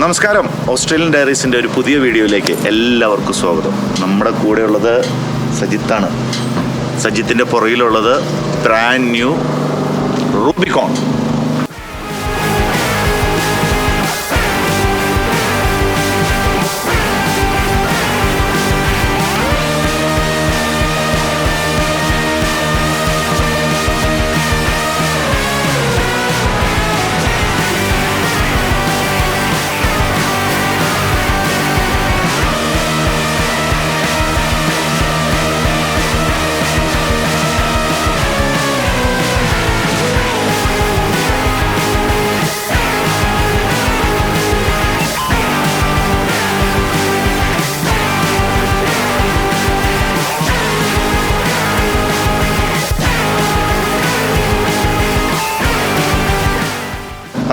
നമസ്കാരം. ഓസ്ട്രേലിയൻ ഡയറീസിന്റെ ഒരു പുതിയ വീഡിയോയിലേക്ക് എല്ലാവർക്കും സ്വാഗതം. നമ്മുടെ കൂടെയുള്ളത് സജിത്താണ്. സജിത്തിന്റെ പുറകിലുള്ളത് ബ്രാൻഡ് ന്യൂ റൂബിക്കോൺ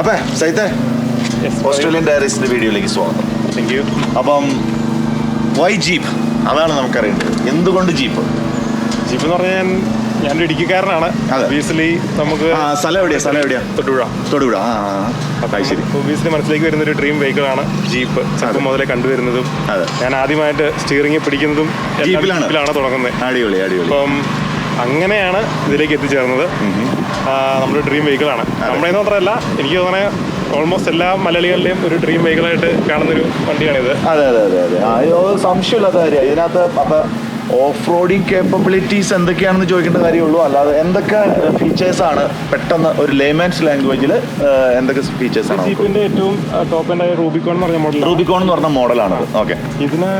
അപ്പേ സൈത്തെ ഓസ്ട്രേലിയൻ ഡയറീസിന്റെ വീഡിയോയിലേക്ക് സ്വാഗതം. താങ്ക് യു അപ്പം വൈ ജീപ്പ് അതാണ് നമുക്കറിയേണ്ടത്. എന്തുകൊണ്ട് ജീപ്പ് ജീപ്പ് എന്ന് പറഞ്ഞാൽ ഞാനൊരു ഇടുക്കിക്കാരനാണ്. ഒബിയസ്ലി നമുക്ക് സ്ഥലം എവിടെയാ? സ്ഥലം എവിടെയാ? തൊടുപുഴ. തൊടുപുഴ. ശരി. ഒബിയസ്ലി മനസ്സിലേക്ക് വരുന്ന ഒരു ഡ്രീം വെഹിക്കിളാണ് ജീപ്പ് ചെറുപ്പം മുതലേ കണ്ടുവരുന്നതും ഞാൻ ആദ്യമായിട്ട് സ്റ്റിയറിംഗ് പിടിക്കുന്നതും? ജീപ്പിലാണ് തുടങ്ങുന്നത്. അടിപൊളി അടിപൊളി. അപ്പം അങ്ങനെയാണ് ഇതിലേക്ക് എത്തിച്ചേർന്നത്. നമ്മുടെ ഡ്രീം വെഹിക്കിളാണ് നമ്മുടെ മാത്രമല്ല എനിക്ക് തോന്നണേ ഓൾമോസ്റ്റ് എല്ലാ മലയാളികളുടെയും ഒരു ഡ്രീം വെഹിക്കിളായിട്ട് കാണുന്നൊരു വണ്ടിയാണിത്. അതെ അതെ അതെ അതെ. ആ സംശയമില്ലാത്ത കാര്യം ഇതിനകത്ത് അപ്പൊ ഓഫ് റോഡിങ് കേപ്പബിലിറ്റീസ് എന്തൊക്കെയാണെന്ന് ചോദിക്കേണ്ട കാര്യമുള്ളൂ. അല്ലാതെ എന്തൊക്കെ ഫീച്ചേഴ്സ് ആണ് പെട്ടെന്ന് ഒരു ലേമാൻസ് ലാംഗ്വേജിൽ എന്തൊക്കെ ഫീച്ചേഴ്സ് ആണ് ജീപ്പിന്റെ ഏറ്റവും ടോപ്പ് ആൻഡ് റൂബിക്കോൺ എന്ന് പറഞ്ഞ മോഡൽ റൂബിക്കോൺ എന്ന് പറഞ്ഞ മോഡലാണ് ഓക്കെ ഇതിന്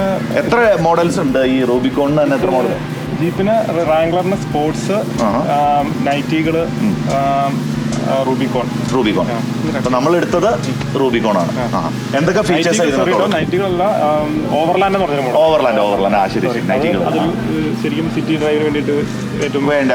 എത്ര മോഡൽസ് ഉണ്ട് ഈ റൂബിക്കോണിന് തന്നെ എത്ര മോഡൽ ജീപ്പിന് റാംഗ്ലറിന് സ്പോർട്സ് ആഹാ. റൂബിക്കോൺ റൂബിക്കോൺ അപ്പൊ നമ്മൾ എടുത്തത് റൂബിക്കോൺ ആണ്. എന്തൊക്കെ ഫീച്ചേഴ്സ് ഓവർലാൻഡ് എന്ന് ഓവർലാൻഡ് ഓവർലാൻഡ് ആ ശരി ശരിക്കും സിറ്റി ഡ്രൈവിന് വേണ്ടിയിട്ട് ഏറ്റവും വേണ്ട.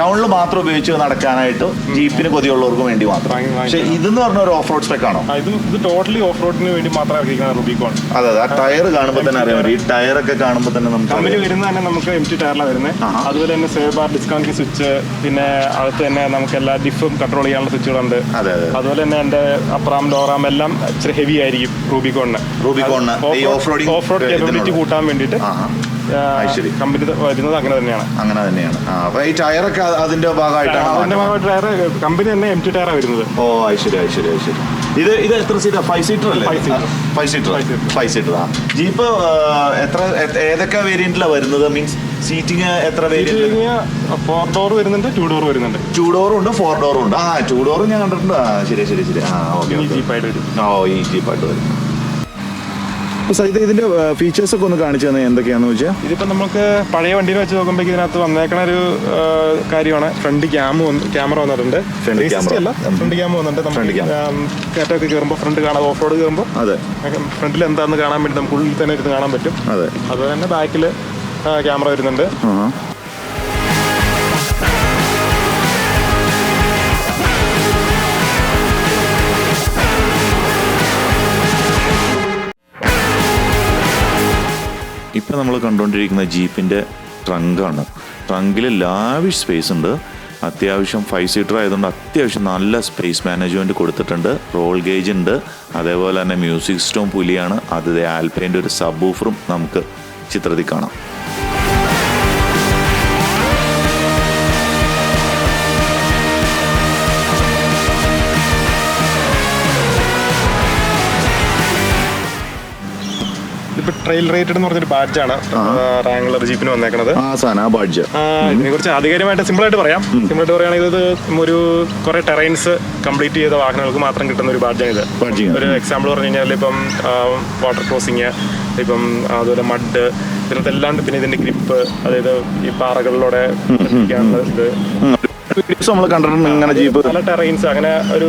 ടൗണിൽ മാത്രം ഉപയോഗിച്ച് നടക്കാനായിട്ട് ജീപ്പിന് കൊതിയുള്ളവർക്ക് വേണ്ടി മാത്രം. പക്ഷെ ഇതെന്ന് പറഞ്ഞ ഒരു ഓഫ് റോഡ് സ്പെക്ക് ആണോ ഇത് ഇത് ടോട്ടലി ഓഫ് റോഡിന് വേണ്ടി മാത്രം ഇറക്കിയിരിക്കുന്ന റൂബിക്കോൺ അതെ അതെ. ആ ടയർ കാണുമ്പോൾ തന്നെ അറിയാം. ഈ ടയർ ഒക്കെ കാണുമ്പോൾ തന്നെ നമുക്ക് കമ്പനി വരുന്ന തന്നെ നമുക്ക് എം ടി ടയറിലാണ് വരുന്നത്. അതുപോലെ തന്നെ സേവ് ബാർ ഡിസ്കൗണ്ട് സ്വിച്ച് പിന്നെ അകത്ത് തന്നെ നമുക്ക് എല്ലാ ഡിഫും കൺട്രോൾ ചെയ്യാനുള്ള സ്വിച്ചുകളുണ്ട് അതെ അതെ. അതുപോലെ തന്നെ എന്റെ അപ്രാം ഡോറാം എല്ലാം ഇച്ചിരി ഹെവി ആയിരിക്കും റൂബിക്കോണിന്. റൂബിക്കോണിന്. ഓഫ് റോഡ് കേപ്പബിലിറ്റി കൂട്ടാൻ വേണ്ടിയിട്ട് ശരി. കമ്പനി വരുന്നത് അങ്ങനെ തന്നെയാണ്. അങ്ങനെ തന്നെയാണ്. അപ്പൊ ഈ ടയറൊക്കെ അതിന്റെ ഭാഗമായിട്ടാണ് അതിന്റെ. ഭാഗമായിട്ട് ടയർ കമ്പനി തന്നെ എം ടി ടയറാണ് വരുന്നത്. ഓ ഐശ്വര്യ ശരി ഐശ്വര്യ ശരി ശരി. ഇത് ഇത് എത്ര സീറ്റാ ഫൈവ് സീറ്റർ അല്ലേ. Five seater. ഫൈവ് സീറ്റർ ആ. ജീപ്പ് എത്ര ഏതൊക്കെ വേരിയന്റിലാണ് വരുന്നത്? മീൻസ് സീറ്റിംഗ് എത്ര വേരിയന്റ് ഫോർ ഡോർ വരുന്നുണ്ട് ടു ഡോർ വരുന്നുണ്ട്. ടു ഡോറും ഉണ്ട് ഫോർ ഡോറും ഉണ്ട്. ആ ടു ഡോറും ഞാൻ കണ്ടിട്ടുണ്ട്. ആ ശരി ശരി ശരി. ആ ഓക്കെ ഓ ഈ ജീപ്പായിട്ട് വരും. സൈത് ഇതിന്റെ ഫീച്ചേഴ്സ് ഒക്കെ ഒന്ന് കാണിച്ചു തന്നെ എന്തൊക്കെയാണെന്ന് വെച്ചാൽ ഇതിപ്പോ നമുക്ക് പഴയ വണ്ടിയിൽ വെച്ച് നോക്കുമ്പോൾ ഇതിനകത്ത് വന്നേക്കണ ഒരു കാര്യമാണ്. ഫ്രണ്ട് ക്യാമ് ക്യാമറ വന്നിട്ടുണ്ട്. Front 360 അല്ല ഫ്രണ്ട് ക്യാമ് വന്നിട്ടുണ്ട്. കയറ്റമൊക്കെ കയറുമ്പോൾ ഫ്രണ്ട് കാണാം ഓഫ് റോഡ് കയറുമ്പോൾ അതെ. ഫ്രണ്ടിൽ എന്താണെന്ന് കാണാൻ വേണ്ടി നമുക്ക് ഉള്ളിൽ തന്നെ ഇരുന്ന് കാണാൻ പറ്റും. അതെ. അതുപോലെ തന്നെ ബാക്കിൽ ക്യാമറ വരുന്നുണ്ട്. ഇപ്പം നമ്മൾ കണ്ടുകൊണ്ടിരിക്കുന്ന ജീപ്പിന്റെ ട്രങ്കാണ്. ട്രങ്കിൽ ലാവിഷ് സ്പേസ് ഉണ്ട്. അത്യാവശ്യം ഫൈവ് സീറ്റർ ആയതുകൊണ്ട് അത്യാവശ്യം നല്ല സ്പേസ് മാനേജ്മെന്റ് കൊടുത്തിട്ടുണ്ട്. റോൾ ഗേജ് ഉണ്ട്. അതേപോലെ തന്നെ മ്യൂസിക് സ്റ്റോം പുലിയാണ്. അത് ആൽപ്പേന്റെ ഒരു സബ് നമുക്ക് ചിത്രത്തിൽ കാണാം. ട്രെയിൽ റേറ്റഡ് എന്ന് പറഞ്ഞൊരു ബാഡ്ജാണ് റാംഗ്ലർ ജീപ്പിന് വന്നേക്കുന്നത് ആ ബാഡ്ജ് ഇതിനെ കുറിച്ച് ആധികാരികമായിട്ട് സിമ്പിൾ ആയിട്ട് പറയാം. സിമ്പിൾ ആയിട്ട് പറയുകയാണെങ്കിൽ ഇത് ഒരു കുറെ ടെറൈൻസ് കംപ്ലീറ്റ് ചെയ്ത വാഹനങ്ങൾക്ക് മാത്രം കിട്ടുന്ന ഒരു ബാഡ്ജാണ് ഇത് ഒരു എക്സാമ്പിൾ പറഞ്ഞു കഴിഞ്ഞാൽ ഇപ്പം വാട്ടർ ക്രോസിങ് ഇപ്പം അതുപോലെ മഡ് ഇതിനകത്തെല്ലാം പിന്നെ ഇതിന്റെ ഗ്രിപ്പ് അതായത് ഈ പാറകളിലൂടെ ഇത്. വീഡിയോസ് നമ്മൾ കണ്ടിട്ടുണ്ട് ഇങ്ങനെ ജീപ്പ്. നല്ല ടെറൈൻസ് അങ്ങനെ ഒരു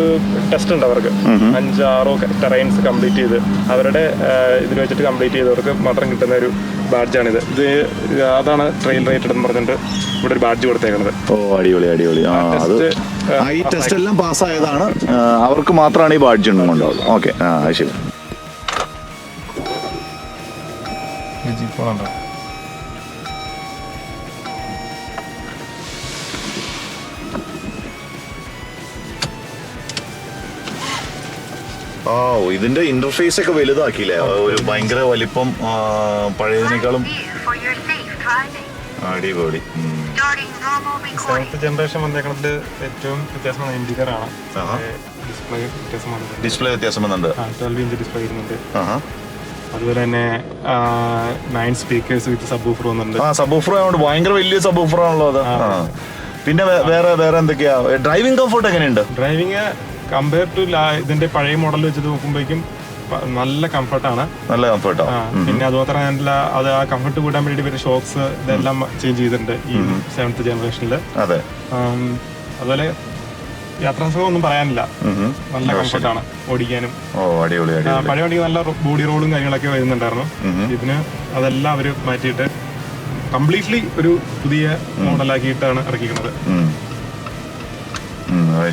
ടെസ്റ്റ് ഉണ്ട് അവർക്ക്. അഞ്ചാറോ ടെറൈൻസ് കംപ്ലീറ്റ് ചെയ്ത് അവരുടെ ഇതിൽ വെച്ചിട്ട് കംപ്ലീറ്റ് ചെയ്തവർക്ക് മാത്രം കിട്ടുന്ന ഒരു ബാഡ്ജാണിത് ഇത് അതാണ് ട്രെയിൽ റേറ്റഡ് എന്ന് പറഞ്ഞിട്ട് ഇവിടെ ഒരു ബാഡ്ജ് കൊടുത്തേക്കുന്നത്. ഓ അടിപൊളി അടിപൊളി. ആ അത് ടെസ്റ്റ്, ഈ ടെസ്റ്റ് എല്ലാം പാസ്സായതാണ് അവർക്ക് മാത്രമാണ് ഈ ബാഡ്ജ് കൊണ്ടുള്ളത് ഓക്കെ ആ ജീപ്പ് ശരി. ഓ ഇതിന്റെ ഇന്റർഫേസ് ഒക്കെ വലുതാക്കിയില്ലേ? ഒരു ഭയങ്കര വലിപ്പം പഴയതിനേക്കാളും. അടിപൊളി. സെവൻത്ത് ജനറേഷൻ വന്നേക്കുന്നത് ഏറ്റവും വ്യത്യാസം ഇൻഡിഗർ ആണ് ഡിസ്പ്ലേ വ്യത്യാസം വന്നിട്ടുണ്ട്. ഡിസ്പ്ലേ വ്യത്യാസം വന്നുണ്ട് ആ ട്വൽവ് ഇഞ്ച് ഡിസ്പ്ലേ വരുന്നുണ്ട്. അതുപോലെ തന്നെ nine speakers with subwoofer വന്നിട്ടുണ്ട്. ആ സബ് ഓഫർ ആയതുകൊണ്ട് ഭയങ്കര വലിയ സബ് ഓഫർ ആണല്ലോ അത്. പിന്നെ വേറെ വേറെ എന്തൊക്കെയാ? ഡ്രൈവിംഗ് കംഫർട്ട് എങ്ങനെയുണ്ട്? ഡ്രൈവിംഗ് കമ്പയർ ടു ഇതിന്റെ പഴയ മോഡൽ വെച്ചിട്ട് നോക്കുമ്പോഴേക്കും നല്ല കംഫർട്ടാണ് നല്ല കംഫർട്ടാണ് പിന്നെ അതുമാത്രം നല്ല അത് ആ കംഫർട്ട് കൂടാൻ വേണ്ടി പിന്നെ ഷോക്സ് ഇതെല്ലാം ചേഞ്ച് ചെയ്തിട്ടുണ്ട് ഈ സെവൻത്ത് ജനറേഷനിൽ അതെ. അതുപോലെ യാത്രാസുഖം ഒന്നും പറയാനില്ല. നല്ല കംഫർട്ടാണ് ഓടിക്കാനും. പഴയ വണ്ടിക്ക് നല്ല ബോഡി റോളും കാര്യങ്ങളൊക്കെ വരുന്നുണ്ടായിരുന്നു. ഇതിന് അതെല്ലാം അവർ മാറ്റിയിട്ട് കംപ്ലീറ്റ്ലി ഒരു പുതിയ മോഡലാക്കിയിട്ടാണ് ഇറക്കിക്കുന്നത്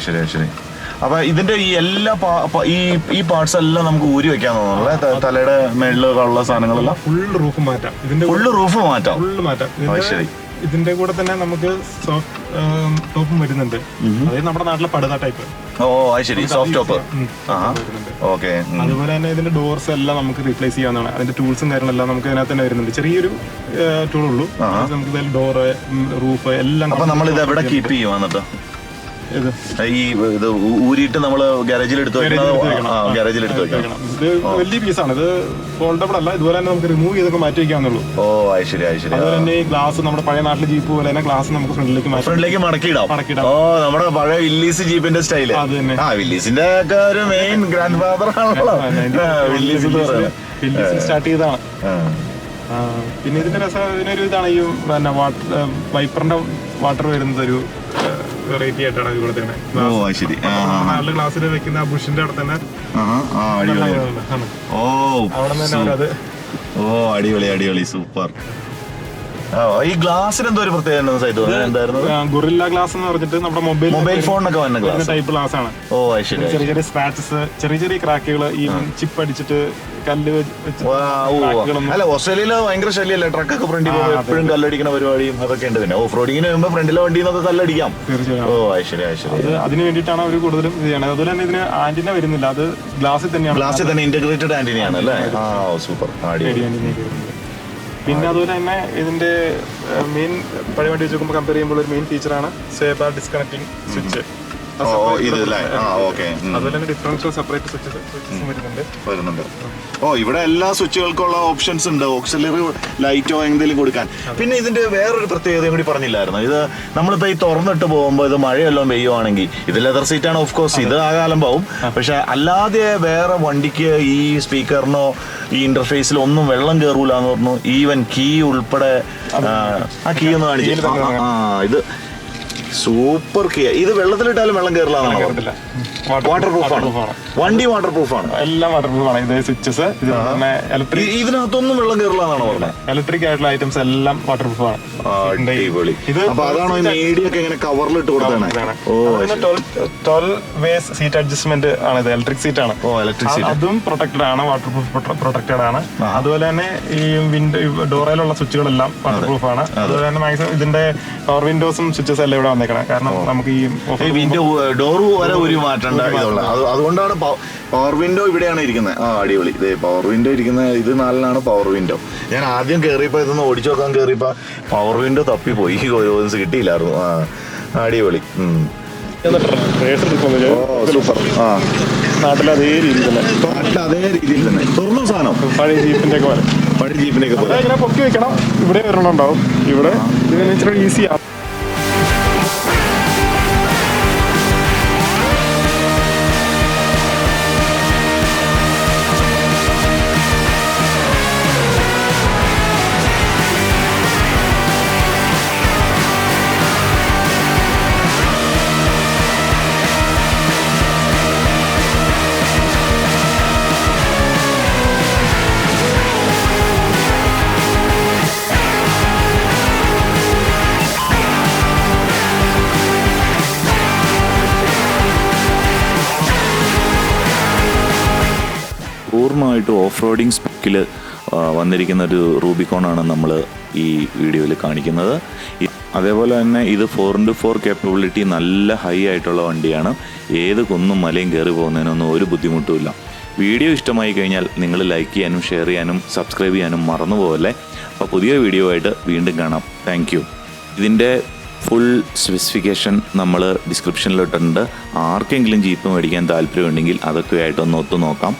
ശരി ശരി. അപ്പൊ ഇതിന്റെ ഈ എല്ലാ ഈ ഈ പാർട്സ് എല്ലാം നമുക്ക് ഊരി വെക്കാൻ തോന്നുന്നു തലയുടെ തലയുടെ മേളിലുള്ള സാധനങ്ങളെല്ലാം? ഫുൾ റൂഫ് മാറ്റാം. ഇതിന്റെ ഫുള്ള് റൂഫ് മാറ്റാം? ഫുള്ള് മാറ്റാം. ശരി. ഇതിന്റെ കൂടെ തന്നെ നമുക്ക് സോഫ്റ്റ് ടോപ്പും വരുന്നുണ്ട്. അതായത് നമ്മുടെ നാട്ടിലെ പടുത ടൈപ്പ് ഓ അത് ശരി. സോഫ്റ്റ് ടോപ്പ് ഓക്കെ അതുപോലെ തന്നെ ഇതിന്റെ ഡോർസ് എല്ലാം നമുക്ക് റീപ്ലേസ് ചെയ്യാവുന്നതാണ്. അതിന്റെ ടൂൾസും കാര്യങ്ങളെല്ലാം നമുക്ക് ഇതിനകത്ത് തന്നെ വരുന്നുണ്ട്. ചെറിയൊരു ടൂൾ ഉള്ളൂ. നമുക്ക് ഡോറ് റൂഫ് എല്ലാം അപ്പൊ നമ്മൾ ഇത് എവിടെ കീപ്പ് ചെയ്യും എന്നിട്ട്? ഇത് ഈ ഇത് ഊരിയിട്ട് നമ്മൾ ഗാരേജിൽ എടുത്ത് വെക്കണം. ആ ഗാരേജിൽ എടുത്ത് വെക്കണം. ഇത് വലിയ പീസാണ് ഇത് ഫോൾഡബിൾ അല്ല. ഇതുപോലെ തന്നെ നമുക്ക് റിമൂവ് ചെയ്തൊക്കെ മാറ്റി വെക്കാന്നുള്ളൂ ഓ അയശ്ശേരി ശരി അത് ശരി. അതുപോലെ തന്നെ ഈ ഗ്ലാസ് നമ്മുടെ പഴയ നാട്ടിലെ ജീപ്പ് പോലെ തന്നെ ഗ്ലാസ് നമുക്ക് ഫ്രണ്ടിലേക്ക് മാറ്റി ഫ്രണ്ടിലേക്ക് മടക്കിയിടാം. മടക്കിയിടാം. ഓ നമ്മുടെ പഴയ വില്ലീസ് ജീപ്പിന്റെ സ്റ്റൈൽ അത് തന്നെ. ആ വില്ലീസിന്റെ ഒക്കെ ഒരു മെയിൻ ഗ്രാൻഡ് ഫാദർ ആണല്ലോ വില്ലീസ് സ്റ്റാർട്ട് ചെയ്തതാണ്. പിന്നെ ഇതിന്റെ രസം ഇതിനൊരു ഇതാണ് ഈ പിന്നെ വാട്ടർ വൈപ്പറിന്റെ വാട്ടർ വരുന്നത് ഒരു വെറൈറ്റി ആയിട്ടാണ് കൊടുത്തേക്കുന്നത് ഓ ശരി. നാല് ഗ്ലാസ്സിൽ വെക്കുന്ന ആ ബുഷിന്റെ അവിടെ തന്നെ. ഓ അവിടെ തന്നെ ഓ അടിപൊളി അടിപൊളി സൂപ്പർ. ഈ ഗ്ലാസിന് എന്തോ ഒരു പ്രത്യേകത സൈറ്റ് എന്തായിരുന്നു? ഗുറില്ല ഗ്ലാസ് എന്ന് പറഞ്ഞിട്ട് നമ്മുടെ മൊബൈൽ മൊബൈൽ ഫോണിനൊക്കെ വന്ന ഗ്ലാസ്. ടൈപ്പ് ഗ്ലാസ് ആണ്. ഓ അത് ശരി ചെറിയ ചെറിയ സ്ക്രാച്ചസ് ചെറിയ ചെറിയ ക്രാക്കുകൾ ഈ ചിപ്പ് അടിച്ചിട്ട് കല്ല് വെച്ച് വാ, ഓ. ക്രാക്കുകളൊന്നും അല്ല ഓസ്ട്രേലിയയിൽ ഭയങ്കര ശല്യല്ലേ? ട്രക്കൊക്കെ ഫ്രണ്ടിൽ പോകുമ്പോൾ എപ്പോഴും കല്ലടിക്കുന്ന പരിപാടിയും അതൊക്കെ ഉണ്ട് പിന്നെ. ഓഫ് റോഡിങ്ങിന് വരുമ്പോൾ ഫ്രണ്ടിലെ വണ്ടിയിൽ നിന്നൊക്കെ കല്ലടിക്കാം. തീർച്ചയായും. ഓ ഐശ്വര്യ ഐശ്വര്യ അത് ശരി. അത് അതിന് വേണ്ടിയിട്ടാണ് അവർ കൂടുതലും ഇത് ചെയ്യണത് അതുപോലെ തന്നെ ഇതിന് ആന്റിന വരുന്നില്ല. അത് ഗ്ലാസ്സിൽ തന്നെയാണ്. ഗ്ലാസ്സിൽ തന്നെ ഇന്റഗ്രേറ്റഡ് ആന്റിനിയാണ് അല്ലേ? ആ സൂപ്പർ അടിപൊളി. ആന്റിന വരുന്നത്. പിന്നെ അതുപോലെ തന്നെ ഇതിന്റെ മെയിൻ പഴയ വണ്ടി വെച്ച് നോക്കുമ്പോൾ കമ്പയർ ചെയ്യുമ്പോൾ ഒരു മെയിൻ ഫീച്ചറാണ് സേബാർ ഡിസ്കണക്ടിങ് സ്വിച്ച് ഓ വരുന്നുണ്ട്. ഇവിടെ എല്ലാ സ്വിച്ചുകൾക്കുള്ള ഓപ്ഷൻസ് ഉണ്ട്. ഓക്സിലറി ലൈറ്റോ എന്തെങ്കിലും കൊടുക്കാൻ. പിന്നെ ഇതിന്റെ വേറൊരു പ്രത്യേകതയും കൂടി പറഞ്ഞില്ലായിരുന്നു. ഇത് നമ്മളിപ്പോ ഈ തുറന്നിട്ട് പോകുമ്പോൾ ഇത് മഴയെല്ലാം പെയ്യുവാണെങ്കിൽ ഇത് ലെതർ സീറ്റ് ആണ് ഓഫ് കോഴ്സ് ഇത് ആ കാലം പോവും പക്ഷെ അല്ലാതെ വേറെ വണ്ടിക്ക് ഈ സ്പീക്കറിനോ ഈ ഇന്റർഫേസിൽ ഒന്നും വെള്ളം കയറൂലെന്ന് പറഞ്ഞു. ഈവൻ കീ ഉൾപ്പെടെ ആ, ആ കീ ഒന്ന് കാണിച്ചു. ആ ഇത് സൂപ്പർ കിയ ഇത് വെള്ളത്തിലിട്ടാലും വെള്ളം കയറില്ല. വാട്ടർ പ്രൂഫാണ് ആണ്. വണ്ടി വാട്ടർ പ്രൂഫാണ് എല്ലാം വാട്ടർ പ്രൂഫ് ആണ്. ഇത് സ്വിച്ചസ് ഇത് തന്നെ ഇലക്ട്രിക് ഇതിനകത്തൊന്നും വെള്ളം കയറില്ല എന്നാണ് പറഞ്ഞത് ഇലക്ട്രിക് ആയിട്ടുള്ള ഐറ്റംസ് എല്ലാം വാട്ടർ പ്രൂഫ് ആണ്. അടിപൊളി. അപ്പൊ അതാണോ ഈ മീഡിയ ഒക്കെ ഇങ്ങനെ കവറിലിട്ട് കൊടുത്തതാണ്. ഓ ട്വൽവ് വേസ് സീറ്റ് അഡ്ജസ്റ്റ്മെന്റ് ആണ് ഇത്. ഇലക്ട്രിക് സീറ്റ് ആണ്. ഓ ഇലക്ട്രിക് സീറ്റ് അതും പ്രൊട്ടക്റ്റഡ് ആണ് വാട്ടർ പ്രൂഫ് പ്രൊട്ടക്റ്റഡ് ആണ്. അതുപോലെ തന്നെ ഈ വിൻഡോ ഡോറയിലുള്ള സ്വിച്ചുകളെല്ലാം വാട്ടർ പ്രൂഫ് ആണ്. അതുപോലെ തന്നെ മാക്സിമം ഇതിന്റെ പവർ വിൻഡോസും സ്വിച്ചസ് എല്ലാം ഇവിടെ വന്നേക്കണം. കാരണം നമുക്ക് ഈ വിൻഡോ ഡോർ വരെ ഒരു മാറ്റണ്ട ഇതുള്ള. അതുകൊണ്ടാണ് പവർ വിൻഡോ ഇവിടെയാണ് ഇരിക്കുന്നത്. ആ അടിപൊളി. ഇതേ പവർ വിൻഡോ ഇരിക്കുന്ന ഇത് നാലിലാണ് പവർ വിൻഡോ ഞാൻ ആദ്യം കയറിയപ്പോ ഇതൊന്ന് ഓടിച്ചു നോക്കാൻ കയറിയപ്പോ പവർ വിൻഡോ തപ്പി പോയി ദിവസം കിട്ടിയില്ലായിരുന്നു. ആ അടിപൊളി. സൂപ്പർ. ആ. നാട്ടിൽ അതേ രീതിയിൽ തന്നെ. പാട്ടിൽ അതേ രീതിയിൽ തന്നെ. തുറന്ന സാധനം. പഴയ ജീപ്പിന്റെ ഒക്കെ പോലെ. പഴയ ജീപ്പിനെയൊക്കെ പോലെ. പൊക്കി വെക്കണം. ഇവിടെ വരണുണ്ടാവും ഇവിടെ ഇതിന് പൂർണമായിട്ടും ഓഫ് റോഡിങ് സ്പെക്കിൽ വന്നിരിക്കുന്ന ഒരു റൂബിക്കോണാണ് നമ്മൾ ഈ വീഡിയോയിൽ കാണിക്കുന്നത്. അതേപോലെ തന്നെ ഇത് ഫോർ ഇന്റു ഫോർ കേപ്പബിലിറ്റി നല്ല ഹൈ ആയിട്ടുള്ള വണ്ടിയാണ്. ഏത് കുന്നും മലയും കയറി പോകുന്നതിനൊന്നും ഒരു ബുദ്ധിമുട്ടുമില്ല വീഡിയോ ഇഷ്ടമായി കഴിഞ്ഞാൽ നിങ്ങൾ ലൈക്ക് ചെയ്യാനും ഷെയർ ചെയ്യാനും സബ്സ്ക്രൈബ് ചെയ്യാനും മറന്നു പോകല്ലേ അപ്പോൾ പുതിയ വീഡിയോ ആയിട്ട് വീണ്ടും കാണാം. താങ്ക് യു ഇതിന്റെ ഫുൾ സ്പെസിഫിക്കേഷൻ നമ്മൾ ഡിസ്ക്രിപ്ഷനിലിട്ടുണ്ട് ആർക്കെങ്കിലും ജീപ്പ് മേടിക്കാൻ താല്പര്യമുണ്ടെങ്കിൽ അതൊക്കെ ആയിട്ടൊന്ന് ഒത്തു നോക്കാം.